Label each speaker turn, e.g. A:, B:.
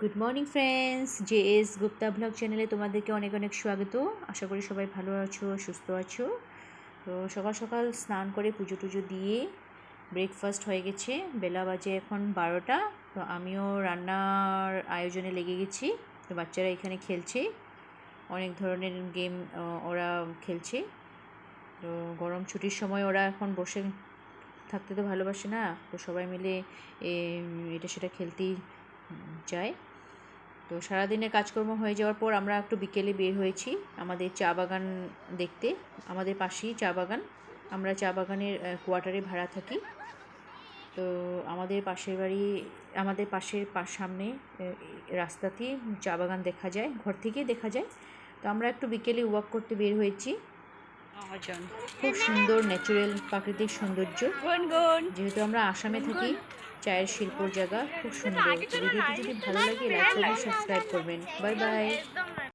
A: Good morning friends J S Gupta blog চ্যানেলে তোমাদেরকে অনেক অনেক স্বাগত। আশা করি সবাই ভালো আছো, সুস্থ আছো। তো সকাল সকাল স্নান করে পুজো টুজো দিয়ে ব্রেকফাস্ট হয়ে গেছে। বেলা বাজে এখন বারোটা। তো আমিও রান্নার আয়োজনে লেগে গেছি। তো বাচ্চারা এখানে খেলছে। অনেক ধরনের গেম ওরা খেলছে। তো গরম ছুটির সময় ওরা এখন বসে থাকতে তো ভালোবাসে না। তো সবাই মিলে এটা সেটা খেলতেই যায় তো সারাদিনের কাজকর্ম হয়ে যাওয়ার পর আমরা একটু বিকেলে বের হয়েছি আমাদের চা বাগান দেখতে। আমাদের পাশেই চা বাগান। আমরা চা বাগানের কোয়ার্টারে ভাড়া থাকি। তো আমাদের পাশের বাড়ি, আমাদের পাশের পাশ সামনে রাস্তাতেই চা বাগান দেখা যায়, ঘর থেকেই দেখা যায়। তো আমরা একটু বিকেলে ওয়াক করতে বের হয়েছি। খুব সুন্দর ন্যাচারাল প্রাকৃতিক সৌন্দর্য। যেহেতু আমরা আসামে থাকি চায়ের শিল্পর জায়গা খুব সুন্দর। ভিডিওটি যদি ভালো লাগে লাইক করবেন সাবস্ক্রাইব করবেন। Bye bye